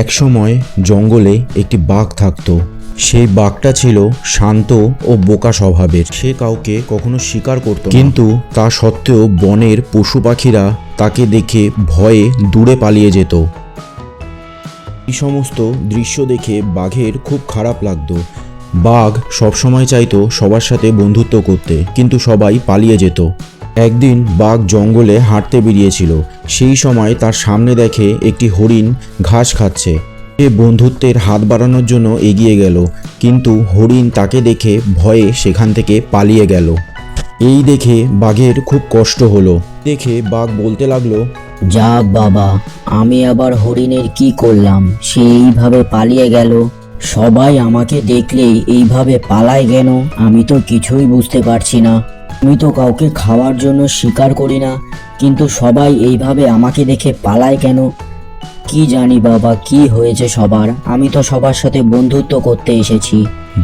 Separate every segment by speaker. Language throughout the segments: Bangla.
Speaker 1: একসময় জঙ্গলে একটি বাঘ থাকতো। সেই বাঘটা ছিল শান্ত ও বোকা স্বভাবের। সে কাউকে কখনো শিকার করত কিন্তু তা সত্ত্বেও বনের পশু পাখিরা তাকে দেখে ভয়ে দূরে পালিয়ে যেত। এই সমস্ত দৃশ্য দেখে বাঘের খুব খারাপ লাগতো। বাঘ সবসময় চাইতো সবার সাথে বন্ধুত্ব করতে, কিন্তু সবাই পালিয়ে যেত। একদিন বাঘ জঙ্গলে হাঁটতে বেরিয়েছিল। সেই সময় তার সামনে দেখে একটি হরিণ ঘাস খাচ্ছে। সে বন্ধুত্বের হাত বাড়ানোর জন্য এগিয়ে গেল, কিন্তু হরিণ তাকে দেখে ভয়ে সেখান থেকে পালিয়ে গেল। এই দেখে বাঘের খুব কষ্ট হলো। দেখে বাঘ বলতে লাগল,
Speaker 2: যা বাবা, আমি আবার হরিণের কি করলাম? সে এইভাবে পালিয়ে গেল। সবাই আমাকে দেখলেই এইভাবে পালায় কেন? আমি তো কিছুই বুঝতে পারছি না। আমি তো কাউকে খাওয়ার জন্য শিকার করি না, কিন্তু সবাই এইভাবে আমাকে দেখে পালায় কেন? কি জানি বাবা, কি হয়েছে সবার? আমি তো সবার সাথে বন্ধুত্ব করতে এসেছি।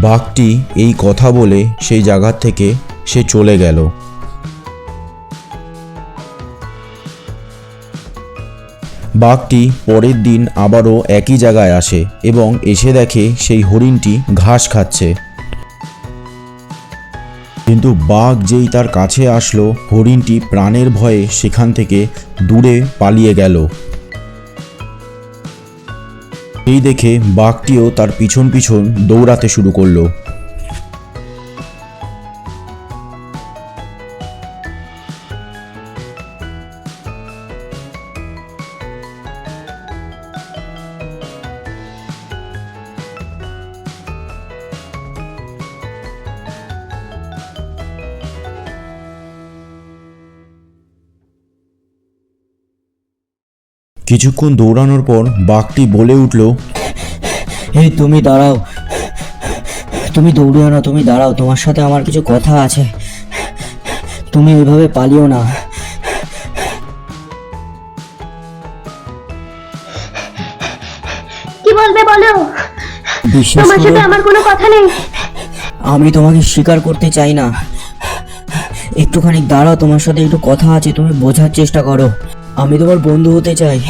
Speaker 1: বাঘটি এই কথা বলে সেই জায়গার থেকে সে চলে গেল। বাঘটি পরের দিন আবারও একই জায়গায় আসে এবং এসে দেখে সেই হরিণটি ঘাস খাচ্ছে। কিন্তু বাঘ যেই তার কাছে আসলো, হরিণটি প্রাণের ভয়ে সেখান থেকে দূরে পালিয়ে গেল। এই দেখে বাঘটিও তার পিছন পিছন দৌড়াতে শুরু করল। কিছুক্ষণ দৌড়ানোর পর বাঘটি বলে উঠল
Speaker 2: এই তুমি দাঁড়াও। তুমি দৌড়িও না তুমি দাঁড়াও। তোমার সাথে আমার কিছু কথা আছে। তুমি ওইভাবে পালিও না।
Speaker 3: কি বলবে বলো?
Speaker 2: বিশ্বাস
Speaker 3: তোমার সাথে
Speaker 2: করো
Speaker 3: আমার কোনো কথা নেই।
Speaker 2: আমি তোমাকে স্বীকার করতে চাই না। একটুখানি দাঁড়াও তোমার সাথে একটু কথা আছে তুমি বোঝার চেষ্টা করো। আমি তোমার বন্ধু হতে চাই।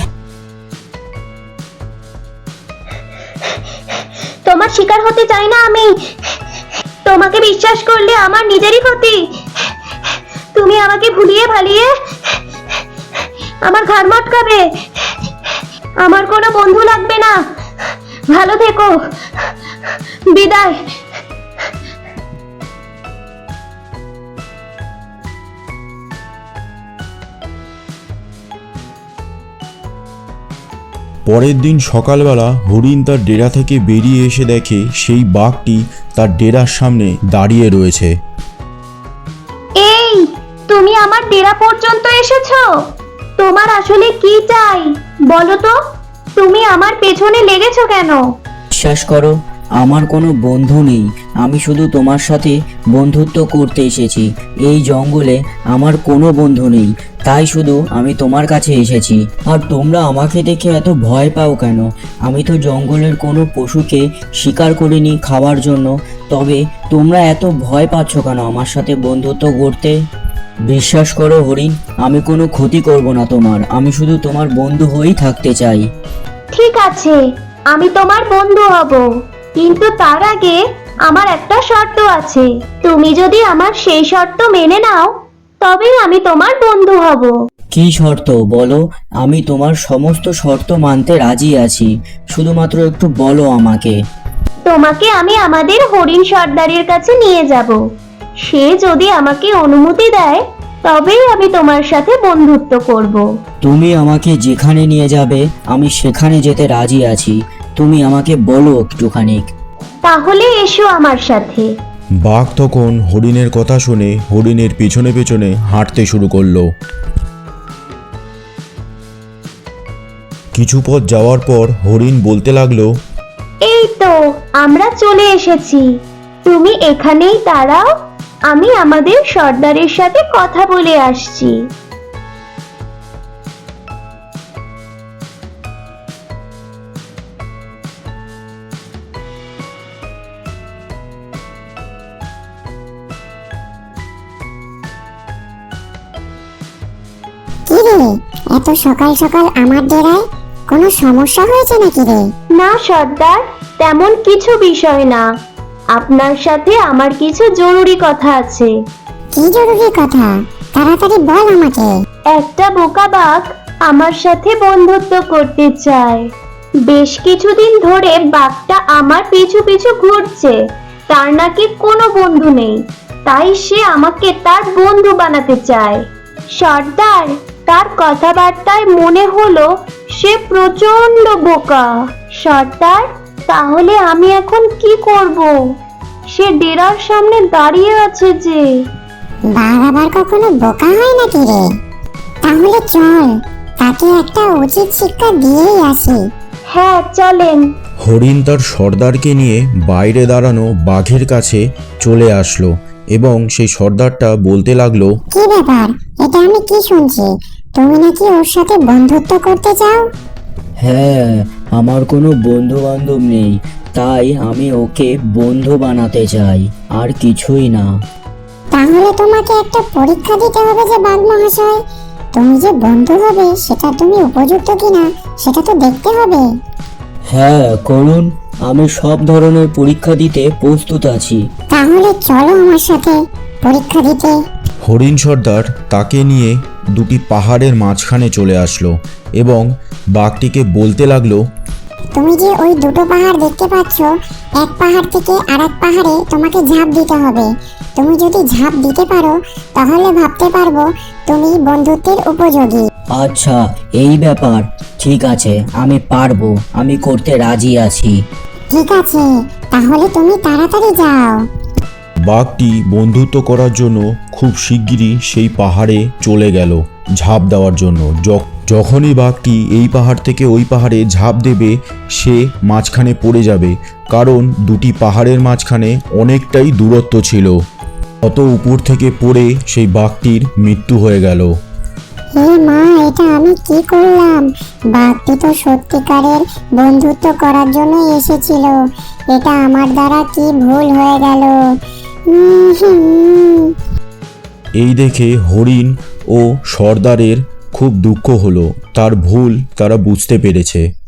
Speaker 3: তোমার শিকার হতে চাই না আমি। তোমাকে বিশ্বাস করলে আমার নিজেরই ক্ষতি। তুমি আমাকে ভুলিয়ে ভালিয়ে আমার ঘাড় মটকাবে। আমার কোনো বন্ধু লাগবে না। ভালো থেকো। বিদায়।
Speaker 1: পরের দিন সকালবেলা হরিণ তার ডেরা থেকে বেরিয়ে এসে দেখে সেই বাঘটি তার ডেরার সামনে দাঁড়িয়ে রয়েছে।
Speaker 3: এই তুমি আমার ডেরা পর্যন্ত এসেছ? তোমার আসলে কি চাই? বলো তো তুমি আমার পেছনে লেগেছো কেন?
Speaker 2: বিশ্বাস করো আমার কোনো বন্ধু নেই। আমি শুধু তোমার সাথে বন্ধুত্ব করতে এসেছি। এই জঙ্গলে আমার কোনো বন্ধু নেই। তাই শুধু আমি তোমার কাছে এসেছি। আর তোমরা আমাকে দেখে এত ভয় পাও কেন? আমি তো জঙ্গলের কোনো পশুকে শিকার করিনি খাওয়ার জন্য। তবে তোমরা এত ভয় পাচ্ছ কেন আমার সাথে বন্ধুত্ব করতে? বিশ্বাস করো হরিণ, আমি কোনো ক্ষতি করব না তোমার। আমি শুধু তোমার বন্ধু হয়েই থাকতে চাই।
Speaker 3: ঠিক আছে, আমি তোমার বন্ধু হব। কিন্তু তার আগে আমার একটা শর্ত আছে। তুমি যদি আমার সেই শর্ত মেনে নাও তবেই আমি তোমার বন্ধু হব।
Speaker 2: কি শর্ত? বলো আমি তোমার সমস্ত শর্ত মানতে রাজি আছি। শুধুমাত্র একটু বলো আমাকে।
Speaker 3: তোমাকে আমি আমাদের হরিণ সর্দারের কাছে নিয়ে যাব। সে যদি আমাকে অনুমতি দেয় তবেই আমি তোমার সাথে বন্ধুত্ব করব।
Speaker 2: তুমি আমাকে যেখানে নিয়ে যাবে আমি সেখানে যেতে রাজি আছি। তুমি আমাকে বলো একটুখানি।
Speaker 3: তাহলে এসো আমার সাথে।
Speaker 1: বাঘ তখন হরিণের কথা শুনে হরিণের পেছনে পেছনে হাঁটতে শুরু করল। কিছু পথ যাওয়ার পর হরিণ বলতে লাগল
Speaker 3: এই তো আমরা চলে এসেছি। তুমি এখানেই দাঁড়াও আমি আমাদের সর্দারের সাথে কথা বলে আসছি।
Speaker 4: কি এত সকাল সকাল আমার ডেরায় কোনো সমস্যা হয়েছে নাকি রে?
Speaker 3: না সর্দার তেমন কিছু বিষয় না। আপনার সাথে আমার কিছু জরুরি কথা আছে।
Speaker 4: কি জরুরি কথা? তাড়াতাড়ি বল আমাকে।
Speaker 3: একটা বোকা বাঘ আমার সাথে বন্ধুত্ব করতে চায়। বেশ কিছুদিন ধরে বাঘটা আমার পিছু পিছু ঘুরছে। তার নাকি কোনো বন্ধু নেই। তাই সে আমাকে তার বন্ধু বানাতে চায়। সর্দার তার কথাবার্তায় মনে হলো সে প্রচণ্ড বোকা। সর্দার তাহলে আমি এখন কি করব? সে ডেরার সামনে দাঁড়িয়ে আছে যে।
Speaker 4: বাঘ আবার কখনো বোকা হয় নাকি রে? তাহলে চল তাকে একটা উচিত শিক্ষা দিয়েই আসি।
Speaker 3: হ্যাঁ চলেন।
Speaker 1: হরিণ তার সর্দারকে নিয়ে বাইরে দাঁড়ানো বাঘের কাছে চলে আসলো এবং সেই সর্দারটা বলতে লাগল
Speaker 4: কি ব্যাপার? এটা আমি কি শুনছি? তুমি নাকি ওর সাথে বন্ধুত্ব করতে চাও?
Speaker 2: হ্যাঁ আমার কোনো বন্ধু বান্ধব নেই তাই আমি ওকে বন্ধু বানাতে চাই আর কিছুই না।
Speaker 4: তাহলে তোমাকে একটা পরীক্ষা দিতে হবে যে বাঘ মহাশয়। তুমি যে বন্ধু হবে সেটা তুমি উপযুক্ত কিনা সেটা তো দেখতে হবে।
Speaker 2: হ্যাঁ করুন আমি সব ধরনের পরীক্ষা দিতে প্রস্তুত আছি।
Speaker 4: তাহলে চলো আমার সাথে পরীক্ষা দিতে।
Speaker 1: হরিণ সর্দার তাকে নিয়ে দুটি পাহাড়ের মাঝখানে চলে আসলো এবং বাঘটিকে বলতে লাগল
Speaker 4: তুমি যে ওই দুটো পাহাড় দেখতে পাচ্ছ এক পাহাড় থেকে আরেক পাহাড়ে তোমাকে ঝাঁপ দিতে হবে। তুমি যদি ঝাঁপ দিতে পারো তাহলে ভাবতে পারব তুমি বন্ধুত্বের উপযোগী।
Speaker 2: আচ্ছা এই ব্যাপার। ঠিক আছে আমি পারব আমি করতে রাজি আছি।
Speaker 4: ঠিক আছে তাহলে তুমি তাড়াতাড়ি যাও।
Speaker 1: বাঘটি বন্ধুত্ব করার জন্য খুব শিগগিরই সেই পাহাড়ে চলে গেল ঝাঁপ দেওয়ার জন্য। যখনই বাঘটি এই পাহাড় থেকে ওই পাহাড়ে ঝাঁপ দেবে, সে মাঝখানে পড়ে যাবে, কারণ দুটি পাহাড়ের মাঝখানে অনেকটাই দূরত্ব ছিল। অত উপর থেকে পড়ে সেই বাঘটির মৃত্যু হয়ে গেল।
Speaker 4: মা, এটা আমি কি করলাম? বাঘটি তো সত্যিকারের বন্ধুত্ব করার জন্য এসেছিল। এটা আমার দ্বারা কি ভুল হয়ে গেল।
Speaker 1: এই দেখে হরিণ ও সর্দারের খুব দুঃখ হলো। তার ভুল তারা বুঝতে পেরেছে।